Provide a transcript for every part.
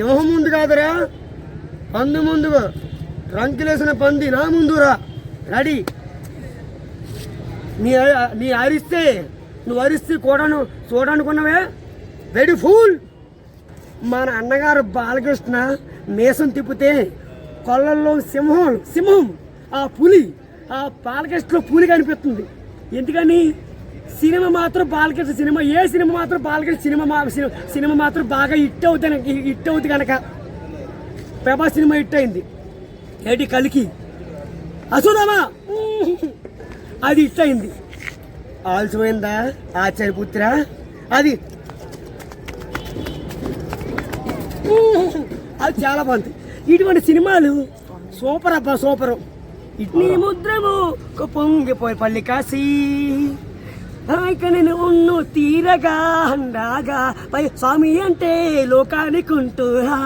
సింహం ముందు కాదురా. పంది ముందు రంకులేసిన పంది నా ముందురా. రెడీ. నీ నీ అరిస్తే నువ్వు అరిస్తే కూడాను చూడనుకున్నావే వెరీ ఫూల్. మన అన్నగారు బాలకృష్ణ మేసం తిప్పితే కొల్లల్లో సింహం సింహం ఆ పులి ఆ బాలకృష్ణలో పులి కనిపిస్తుంది. ఎందుకని? సినిమా మాత్రం బాలకృష్ణ సినిమా. ఏ సినిమా మాత్రం బాలకృష్ణ సినిమా సినిమా- సినిమా మాత్రం బాగా హిట్ అవుతుంది హిట్ అవుతుంది కనుక ప్రభాస్ సినిమా హిట్ అయింది. ఏంటి కలికి? అసుదామా అది హిట్ అయింది. ఆల్చిపోయిందా ఆచార్యపుత్ర అది అది చాలా బాగుంది. ఇటువంటి సినిమాలు సూపర్ అబ్బా సూపర్. నీ ముద్రము పొంగిపోయి పల్లి కాసి ఇక ఉన్ను తీరగా అండాగా పై స్వామి అంటే లోకానికి ఉంటురా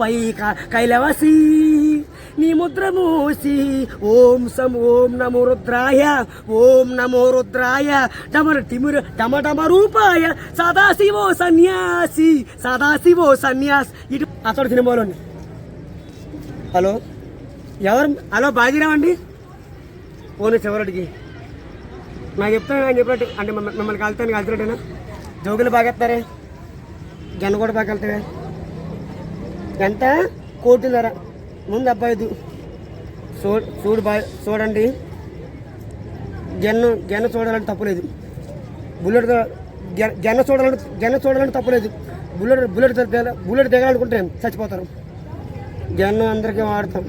పై కైలవసి నీ ముద్ర మూసి. ఓం సం ఓం నమో రుద్రాయ ఓం నమో రుద్రాయ. డమర టిముర డమ డమ రూపాయ. సదాశివో సన్యాసి సదాశివో సన్యాస్. ఇటు అతడు సినిమాలోని. హలో ఎవరు? హలో బాజీరావు అండి? ఫోన్ చివరికి నాకు చెప్తాను ఆయన చెప్పినట్టు. అంటే మిమ్మల్ని కలుతాను కాల్చినట్టేనా జోగులు బాగేస్తారే జన్న కూడా బాగా వెళ్తావే ఎంత? కోటిన్నర. ముందు అబ్బాయిదు. చూ చూడు బా చూడండి. జన్ను జన్న చూడాలంటే తప్పలేదు బుల్లెట్ జన- జన్న చూడాలంటే జన్న చూడాలంటే తప్పలేదు బుల్లెట్ బుల్లెట్ బుల్లెట్ దిగాలనుకుంటే చచ్చిపోతారు. జన్ను అందరికీ వాడతాం.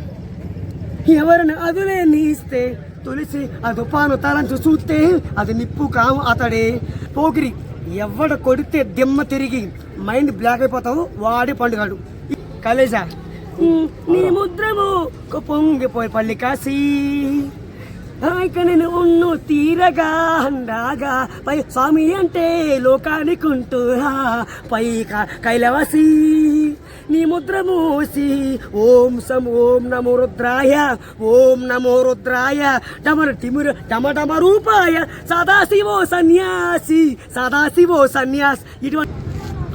ఎవరిని అదులే నీస్తే తులసి ఆ తుఫాను తలంచు చూస్తే అది నిప్పు కాము అతడే. పోకిరి ఎవడ కొడితే దిమ్మ తిరిగి మైండ్ బ్లాక్ అయిపోతావు వాడి పండుగాడు. కలేజా? నీ ముద్రము పొంగిపోయి పల్లి కాసి ఇక నేను ఉన్ను తీరగా అండాగా పై స్వామి అంటే లోకానికి ఉంటురా పై క- నీ ముద్ర మూసి. ఓం సం ఓం నమో రుద్రాయ ఓం నమో రుద్రాయ. డమర టిముర టమ టమ రూపాయ. సదాశివో సన్యాసి సదాశివో సన్యాస్. ఇటువంటి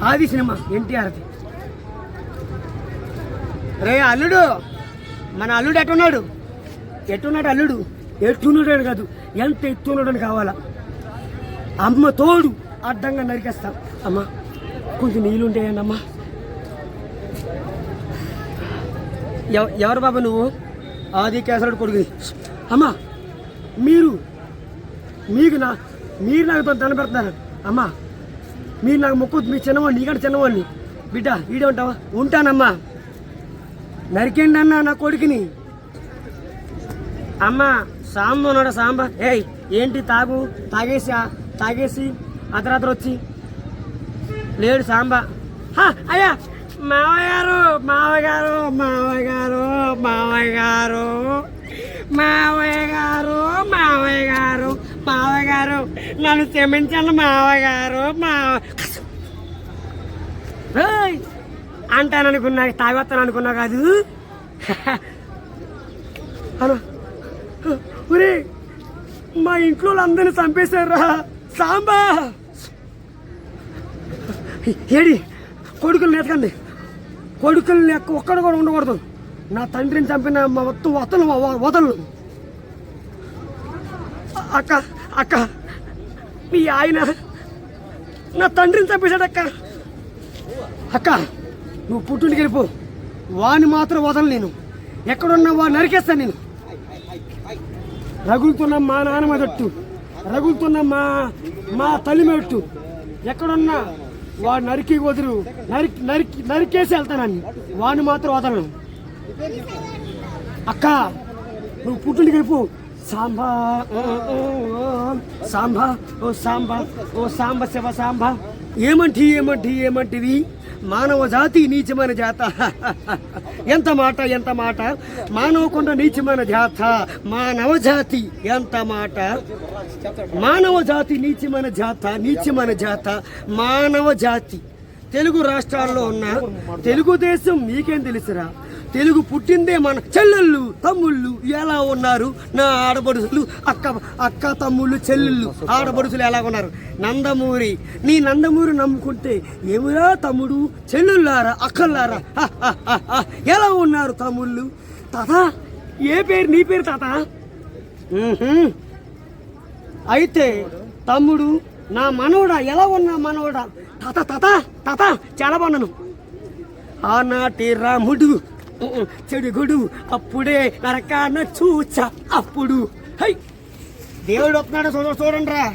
ఆది సినిమా ఎన్టీఆర్ది. రే అల్లుడు మన అల్లుడు ఎట్టున్నాడు? ఎట్టున్నాడు అల్లుడు? ఎట్టున్నాడు కాదు ఎంత ఎత్తున్నాడని కావాలా? అమ్మ తోడు అడ్డంగా నరికేస్తాం. అమ్మ కొంచెం నీళ్ళు ఉంటాయండి అమ్మా ఎవరు బాబా నువ్వు? ఆది కేసరాడు కొడుకుని. అమ్మా మీరు మీకు నా మీరు నాకు దండ అమ్మా మీరు నాకు మొక్కు మీ చిన్నవాడిని నీకంటే చిన్నవాడిని. బిడ్డ ఈడే ఉంటావా? ఉంటానమ్మా. నరికండి అన్న నా కొడుకుని? అమ్మ సాంబ ఉన్నాడు సాంబ? ఏయ్ ఏంటి తాగు? తాగేసి? తాగేసి అర్ధరాత్రి వచ్చి. లేడు సాంబ. అయ్యా! మామగారు మామగారు మావయ్య గారు మావయ్య గారు మావయ్య గారు మావయ్య గారు మావయ్య గారు నన్ను క్షమించండి మావయ్య గారు మావ అంటాననుకున్నా తాగొత్తాను అనుకున్నా కాదు. హలో. ఒరే మా ఇంట్లో అందరిని చంపేశారా సాంబా! ఏడి కొడుకులు నేతకండి. కొడుకులు లెక్క ఒక్కడ కూడా ఉండకూడదు. నా తండ్రిని చంపిన మా మొత్తం వతలు వదలు. అక్క అక్క మీ ఆయన నా తండ్రిని చంపేశాడక్క. అక్క నువ్వు పుట్టింటికి వెళ్ళిపో. వాని మాత్రం వదలు నేను. ఎక్కడున్నా వా నరికేస్తాను నేను. రగులుతున్న మా నాన్న మెదట్టు రగులుతున్న మా మా తల్లి మెట్టు ఎక్కడున్నా వాడు నరికి వదులు. నరికి నరికి నరికేసి వెళ్తానని. వాడిని మాత్రం వదలను. అక్క నువ్వు పుట్టింటికి గెలుపు. సాంబా ఓ, ఓ, సాంబా ఓ సాంబా ఓ సాంబ శివ సాంబా. ఏమంటి ఏమంటి ఏమంటివి? మానవ జాతి నీచమైన జాత. ఎంత మాట ఎంత మాట? మానవకుండా నీచమైన జాత. మానవ జాతి ఎంత మాట? మానవ జాతి నీచమైన జాత నీచమైన జాత మానవ జాతి తెలుగు రాష్ట్రాల్లో ఉన్న తెలుగుదేశం మీకేం తెలుసురా? తెలుగు పుట్టిందే మన చెల్లెళ్ళు తమ్ముళ్ళు. ఎలా ఉన్నారు? నా ఆడబడుసులు అక్క అక్క తమ్ముళ్ళు చెల్లెళ్ళు. ఆడబడుసులు ఎలా ఉన్నారు? నందమూరి. నీ నందమూరి నమ్ముకుంటే ఏమిరా తమ్ముడు? చెల్లుళ్ళారా అక్కల్లారా? ఎలా ఉన్నారు తమ్ముళ్ళు? తాత ఏ పేరు? నీ పేరు తాత? అయితే తమ్ముడు నా మనవడా ఎలా ఉన్నా మనవడా? తాత తాత తాత చాలా బాగున్నాను. ఆనాటి రాముడు చెడుగుడు అప్పుడే నరకాన చూచ అప్పుడు. హై! దేవుడు వస్తున్నాడు చూడ చూడండి రా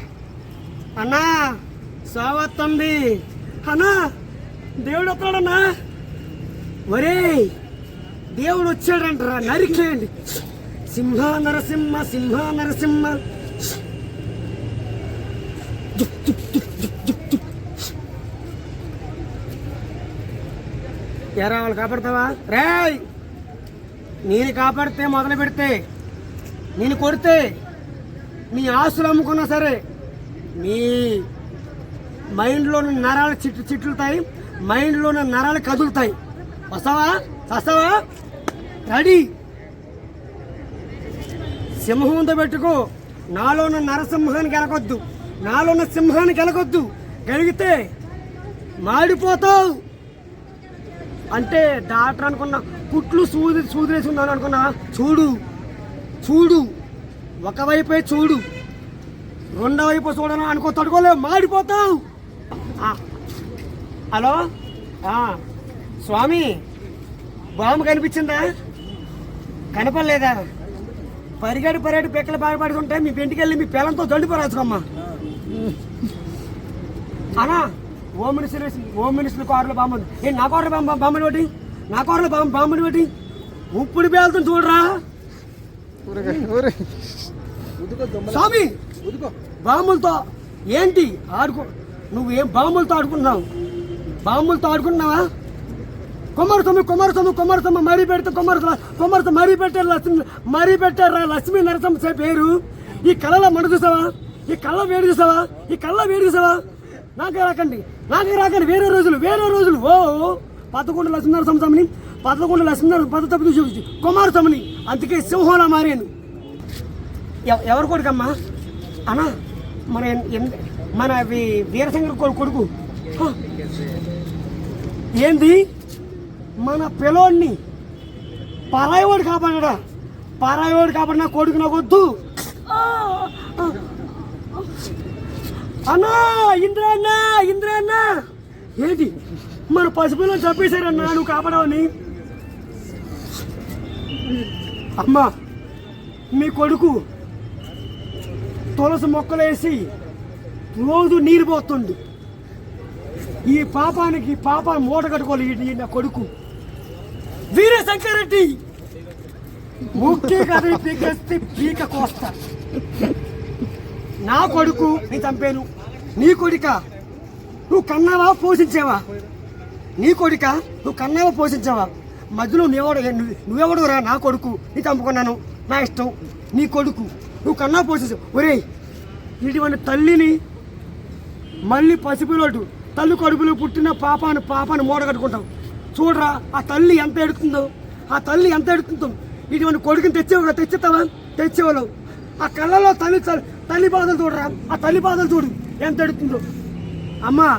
అన్నా సావత్తంది అన్నా దేవుడు వస్తున్నాడన్నా ఒరే దేవుడు వచ్చాడంటరా నరికేయండి. సింహ నరసింహ సింహ నరసింహ. ఎరా వాళ్ళు కాపాడతావా? రేయ్! నేను కాపాడితే మొదలు పెడితే నేను కొడితే మీ ఆస్తులు అమ్ముకున్నా సరే మీ మైండ్లోని నరాలు చిట్లు చిట్లుతాయి మైండ్లోని నరాలు కదులుతాయి. వస్తావా? వస్తావా? రెడీ! సింహంతో పెట్టుకో. నాలోన నరసింహాన్ని నరసింహానికి ఎలకొద్దు సింహాన్ని గెలకొద్దు. సింహానికి మాడిపోతావు. అంటే డాక్టర్ అనుకున్నా పుట్లు సూది సూదిలేసి అనుకున్నా చూడు చూడు ఒకవైపే చూడు రెండో వైపు చూడను అనుకో తడుకోలేవు మాడిపోతావు. హలో? స్వామి బాంబు కనిపించిందా? కనపడలేదా? పరిగడి పరిగడి పెక్కలు బాగా మీ ఇంటికి వెళ్ళి మీ పిల్లలతో దండిపోరాచుకోమ్మా అనా హోమ్ మినిస్టర్ హోమ్ మినిస్టర్ కారులో బాంబు. ఏంటి నా కారులో బాంబు బాంబుని పెట్టి నా కారులో బాంబు బాంబుని పెట్టి ఉప్పుడు పేలుతుంది చూడరా? స్వామి! బాంబులతో ఏంటి ఆడుకో? నువ్వు ఏం బాంబులతో ఆడుకుంటున్నావు? బాంబులతో ఆడుకుంటున్నావా? కుమారస్వామి కుమారస్వామి కుమారస్వామి మరీ పెడితే కుమారస్వామి కుమారస్వామి మరీ పెట్టారు లక్ష్మి మరీ పెట్టారా లక్ష్మీ నరసింహ సే పేరు. ఈ కళలో మంట చూసావా? ఈ కళ్ళ వేడి చూసావా? ఈ కళ్ళ వేడి చూసావా? నాకే రాకండి నాకే రాకండి. వేరే రోజులు వేరే రోజులు. ఓ పదకొండు లక్ష్మీనరసింహ స్వామిని పదకొండు లక్ష్మీనరసింహ పద తప్పు చూసి కుమారస్వామిని అందుకే సింహంలా మారాను. ఎవ- కొడుకమ్మా? అన్నా మన ఎన్- మన వీరశంకర్ కొడుకు. ఏంది? మన పిలోడిని పరాయివాడు కాపాడా పరాయివాడు కాపాడిన కొడుకు నాకు వద్దు. అన్నా ఇంద్ర అన్న ఇంద్ర అన్న. ఏంటి? మన పసిపిల్లలు చంపేశారన్నా నువ్వు కాపాడవని? అమ్మా మీ కొడుకు తులసి మొక్కలేసి రోజు నీరు పోతుంది ఈ పాపానికి పాప మూట కట్టుకోవాలి నా కొడుకు. వీర రెడ్డి ముఖ్య కథ పీకేస్తే పీక కోస్తా. నా కొడుకు నీ చంపాను. నీ కొడుక? నువ్వు కన్నావా పోషించావా? నీ కొడుక? నువ్వు కన్నావా పోషించావా? మధ్యలో నువ్వెవడు నువ్వెవడు రా నా కొడుకు. నీ అమ్ముకున్నాను నా ఇష్టం. నీ కొడుకు. నువ్వు కన్నా పోషించావు ఒరేయ్ ఇటువంటి తల్లిని మళ్ళీ పసిపిలోటు తల్లి కడుపులో పుట్టిన పాపాను పాపాను మూడగట్టుకుంటావు. చూడరా ఆ తల్లి ఎంత ఎడుతుందో. ఆ తల్లి ఎంత ఎడుతుందో. ఇటువంటి కొడుకుని తెచ్చేవా తెచ్చేస్తావా తెచ్చేవాళ్ళు ఆ కళ్ళలో తల్లి తల్లి బాధలు చూడరా? ఆ తల్లి బాధలు చూడు. ఎంత అడుగుతుందో? అమ్మా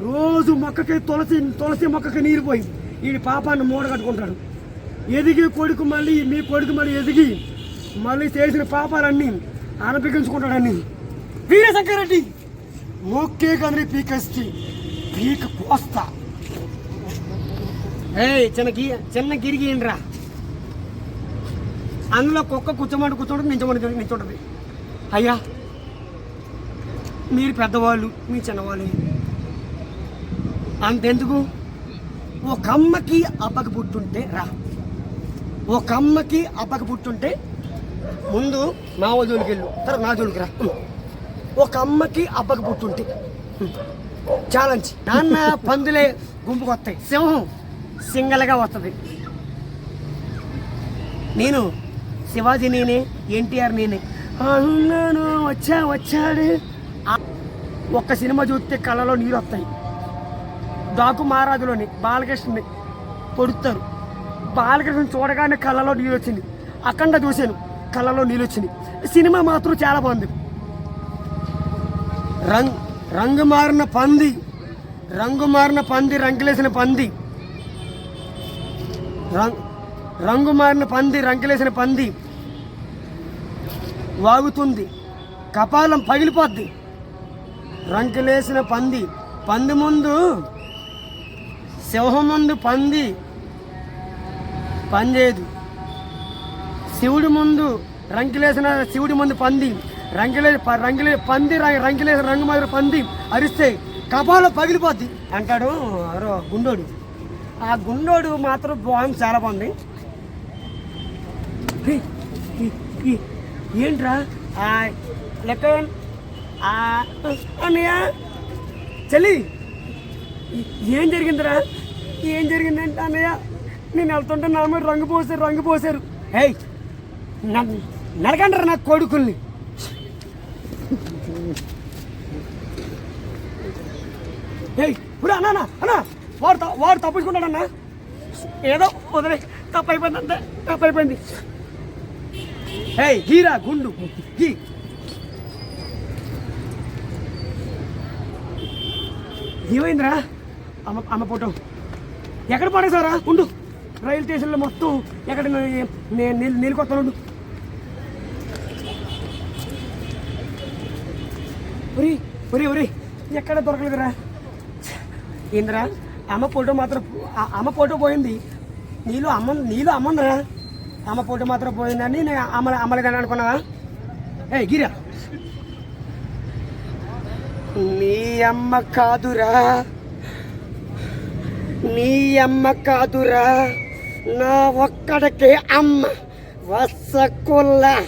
రోజు మొక్కకి తులసి తులసి మొక్కకి నీరు పోయి ఈ పాపాన్ని మూడ కట్టుకుంటాడు. ఎదిగి కొడుకు మళ్ళీ మీ కొడుకు మళ్ళీ ఎదిగి మళ్ళీ చేసిన పాపాలన్నీ అనిపించుకుంటాడని వీరశంకరెడ్డి మొక్కే కదిరి పీకేస్తే పీక పోస్తా ఏయ్ చిన్న గీ చిన్న గిరిగియండిరా అందులో కుక్క కూర్చోమంటే కూర్చోండి నించమంటే నించుంటుంది అయ్యా మీరు పెద్దవాళ్ళు మీ చిన్నవాళ్ళు. అంతెందుకు? ఒక అమ్మకి అబ్బకి పుట్టుంటే రా. ఒక అమ్మకి అబ్బకి పుట్టుంటే ముందు మా వాళ్ళ జోలికి వెళ్ళు. తర్వాత నా జోలికి రా. ఒక అమ్మకి అబ్బకి పుట్టుంటే. ఛాలెంజ్ నాన్న పందులే గుంపుకు వస్తాయి. సింహం సింగల్గా వస్తుంది. నేను శివాజీ నేనే ఎన్టీఆర్ నేనే. అన్నాను వచ్చా వచ్చాడు. ఒక్క సినిమా చూస్తే కళ్ళలో నీరు వస్తాయి. దాకు మహారాజులోని బాలకృష్ణని పొడుతారు బాలకృష్ణ చూడగానే కళ్ళలో నీళ్ళు వచ్చింది. అఖండ చూశాను కళ్ళలో నీళ్ళు వచ్చింది. సినిమా మాత్రం చాలా బాగుంది. రంగ్ రంగు మారిన పంది రంగు మారిన పంది రంగులేసిన పంది. రంగ్ రంగు మారిన పంది రంగులేసిన పంది. వాగుతుంది. కపాలం పగిలిపోద్ది. రంకులేసిన పంది. పంది ముందు సింహం ముందు పంది పనిచేయదు శివుడి ముందు రంకులేసిన శివుడి ముందు పంది. రంగులే ప- పంది ర- రంకిలేసిన రంగు మాదిరి పంది అరిస్తే కపాలు పగిలిపోద్ది అంటాడు ఎవరో గుండోడు. ఆ గుండోడు మాత్రం బాగుంది చాలా బాగుంది. ఏంట్రా? లెక్క అన్నయ్య చలి ఏం జరిగిందిరా? ఏం జరిగిందంటే అన్నయ్య? నేను వెళ్తుంటే నా మీద రంగు పోసారు రంగు పోసారు. హే నరకంటారా నా కొడుకుల్ని. హే ఇప్పుడు అన్నా అన్నా, అన్నా వాడు త- వాడు తప్పించుకున్నాడన్నా ఏదో వదిలే తప్పు అయిపోయింది అంతే తప్పు అయిపోయింది హే హీరా గుండు హీ ఏమైందిరా? అమ్మ అమ్మ ఫోటో. ఎక్కడ పడేసారా ఉండు. రైలు స్టేషన్లో మొత్తం ఎక్కడ నేను నీళ్ళు ఉండు. ఒరి ఒరి ఒరి ఎక్కడ దొరకలేదురా? ఏందిరా? అమ్మ ఫోటో మాత్రం అమ్మ ఫోటో పోయింది. నీళ్ళు అమ్మ నీళ్ళు అమ్మందిరా అమ్మ ఫోటో మాత్రం పోయిందని నేను అమ్మ అమ్మలేదని అనుకున్నావా? ఏ గిరా. నీ అమ్మ కాదురా. నీ అమ్మ కాదురా. నా ఒక్కడికే అమ్మ వసకుల్ల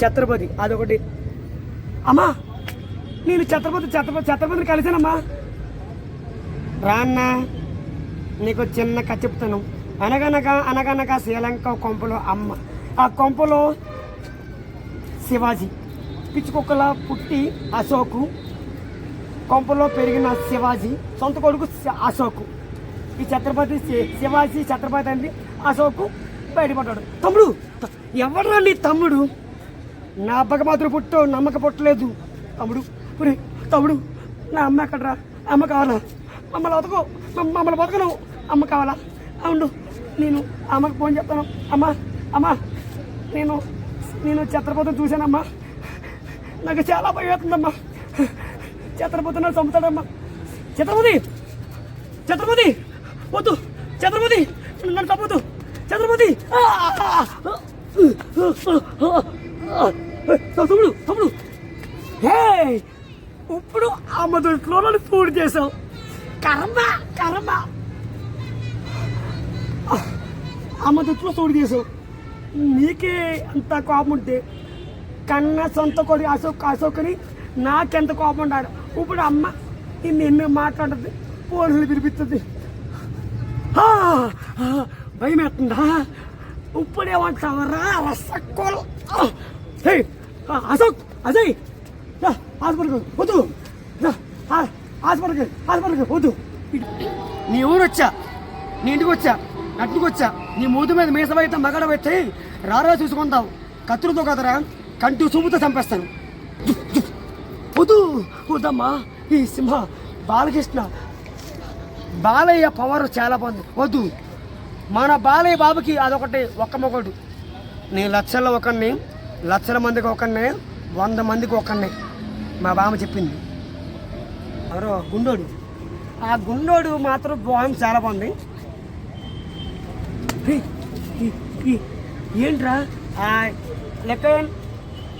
ఛత్రపతి అదొకటి. అమ్మా నేను ఛత్రపతి ఛత్రపతి ఛత్రపతిని కలిసానమ్మా రాన్న నీకు చిన్న కథ చెప్తాను. అనగనగా అనగనగా శ్రీలంక కొంపలో అమ్మ. ఆ కొంపలో శివాజీ. పిచ్చుకుక్కల పుట్టి అశోకు కొంపలో పెరిగిన శివాజీ సొంత కొడుకు అశోకు. ఈ ఛత్రపతి శివాజీ ఛత్రపతి అండి అశోకు బయటపడ్డాడు. తమ్ముడు ఎవడరా నీ తమ్ముడు? నా అబ్బకి మాత్రం పుట్టో నమ్మక పుట్టలేదు. తమ్ముడు తమ్ముడు నా అమ్మ ఎక్కడరా? అమ్మ కావాలా? మమ్మల్ని బతకో మమ్మ- మమ్మల్ని బతకను అమ్మ కావాలా? అవును. నేను అమ్మకి ఫోన్ చెప్తాను అమ్మ అమ్మ నేను నేను ఛత్రపతిని చూశానమ్మా. నాకు చాలా భయం అవుతుందమ్మా ఛత్రపతి నన్ను చంపుతాడమ్మా. ఛత్రపతి! ఛత్రపతి! వద్దు! ఛత్రపతి! నన్ను చంపొద్దు! ఛత్రపతి! తమ్ముడు తమ్ముడు! హే ఇప్పుడు అమ్మ దొడ్లో నన్ను పూడి చేసావు కర్మ కర్మ! అమ్మ దొడ్లో తోడు చేసావు నీకే అంత కోపం ఉంటే కన్న సొంత కొడి అశోక్ అశోక్ని నాకెంత కోపం ఉండాడు ఇప్పుడు అమ్మ నిన్ను ఎన్నో మాట్లాడుతుంది పోలీసులు పిలిపిస్తుంది. భయం ఎత్తుందా ఇప్పుడేమంటావరా రసక్కోలు అశోక్ అజయ్. హాస్పిటల్కి వద్దు. హా- హాస్పిటల్కి హాస్పిటల్కి వద్దు. నీ ఊరు వచ్చా? నీ ఇంటికి వచ్చా? నట్టుకు నీ మూతి మీద మీసమైతే మగడవైతే రారా చూసుకుంటావు. కత్తులతో కదరా? కంటూ చూపుతో చంపేస్తాను. వద్దు వద్దమ్మా ఈ సింహ బాలకృష్ణ. బాలయ్య పవర్ చాలా బాగుంది. వద్దు మన బాలయ్య బాబుకి అదొకటి ఒక్క మొగడు. నేను లక్షల్లో ఒకరిని లక్షల మందికి ఒకరిని వంద మందికి ఒకరిని మా బామ్మ చెప్పింది. ఎవరో గుండోడు. ఆ గుండోడు మాత్రం బాగుంది చాలా బాగుంది. ఏంట్రా? ఆ లెక్క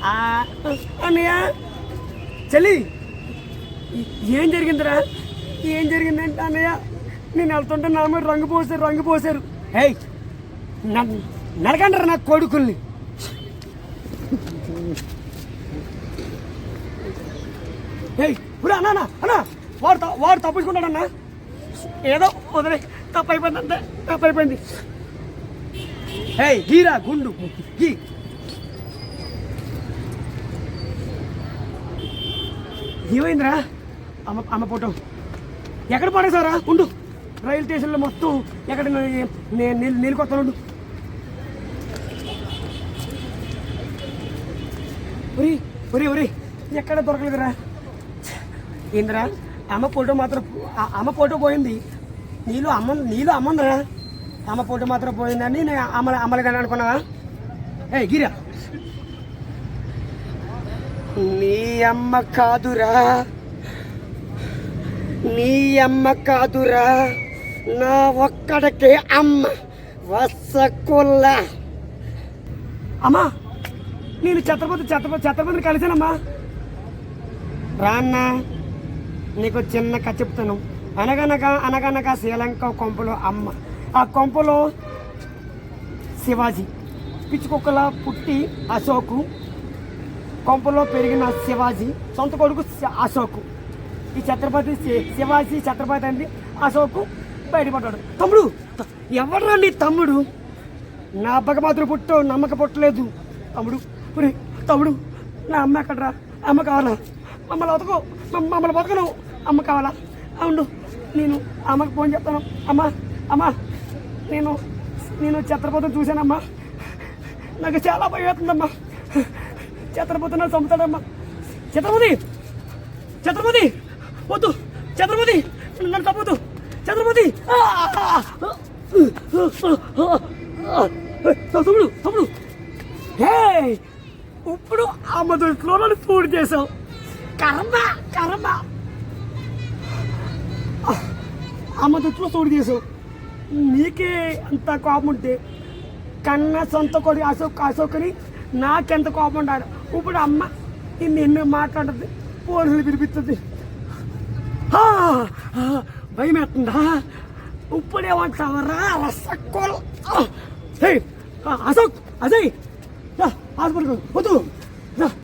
అన్నయ్య చలి ఏం జరిగిందిరా? ఏం జరిగిందంటే అన్నయ్య? నేను వెళ్తుంటే నా మీద రంగు పోసారు రంగు పోసారు. హే నరకంటారా నా కొడుకుల్ని. హే ఇప్పుడు అన్నా అన్నా, అన్నా వాడు త- వాడు తప్పించుకున్నాడన్నా ఏదో వదిలే తప్పు అయిపోయింది అంతే తప్పు అయిపోయింది హే హీరా గుండు గీ. ఏమైందిరా? అమ్మ అమ్మ ఫోటో. ఎక్కడ పడేసారా ఉండు. రైలు స్టేషన్లో మొత్తం ఎక్కడ నేను నీళ్ళకొస్తాను ఒరి ఒరి ఒరి ఎక్కడ దొరకలేదురా? ఏందిరా? అమ్మ ఫోటో మాత్రం అమ్మ ఫోటో పోయింది. నీళ్ళు అమ్మ నీళ్ళు అమ్మందిరా. అమ్మ ఫోటో మాత్రం పోయిందని నేను అమ్మల అమ్మలేదని అనుకున్నావా? ఏ గిరా. నీ అమ్మ కాదురా. నీ అమ్మ కాదురా. నా ఒక్కడికి అమ్మ వసకుల్ల అమ్మా నేను ఛత్రపతి ఛత్రపతి ఛత్రపతిని కలిసానమ్మా రాన్నా నీకు చిన్న కథ చెప్తాను. అనగనగా అనగనగా శ్రీలంక కొంపలో అమ్మ. ఆ కొంపలో శివాజీ. పిచ్చుకొక్కలా పుట్టి అశోకు కొంపలో పెరిగిన శివాజీ సొంత కొడుకు అశోక్ అశోకు. ఈ ఛత్రపతి శివాజీ ఛత్రపతి అండి. అశోకు బయటపడ్డాడు. తమ్ముడు ఎవడరా నీ తమ్ముడు? నా అబ్బకి మాత్రం నమ్మక పుట్టలేదు. తమ్ముడు తమ్ముడు నా అమ్మ ఎక్కడరా? అమ్మ కావాలా? మమ్మల్ని బతకో మమ్మల్ని బతకను అమ్మ కావాలా? అవును నేను అమ్మకి ఫోన్ చెప్తాను అమ్మ అమ్మ నేను నేను ఛత్రపతిని చూశానమ్మా. నాకు చాలా భయం అవుతుందమ్మా ఛత్రపతి చంపుతాడమ్మా చంద్రమతి చంద్రమతి వద్దు. చంద్రమతి నన్ను చంపొద్దు. చంద్రమతి తమ్ముడు తమ్ముడు. హే ఇప్పుడు ఆమె దృష్టిలో నన్ను పూడి చేసావు కర్మ కర్మ. ఆమె దృష్టిలో సూడి చేసావు నీకే అంత కోపం ఉంటే కన్నా సొంత కొడి అశోక్ అశోక్ని నాకెంత కోపం ఉండాలి? ఇప్పుడు అమ్మ నిన్ను ఎన్నో మాట్లాడుతుంది పోలీసులు పిలిపిస్తుంది ఆ, ఆ, భయం ఎత్తుందా ఇప్పుడేమంటావరా రసక్కోలు అశోక్ అజయ్ హాస్పిటల్ వద్దు.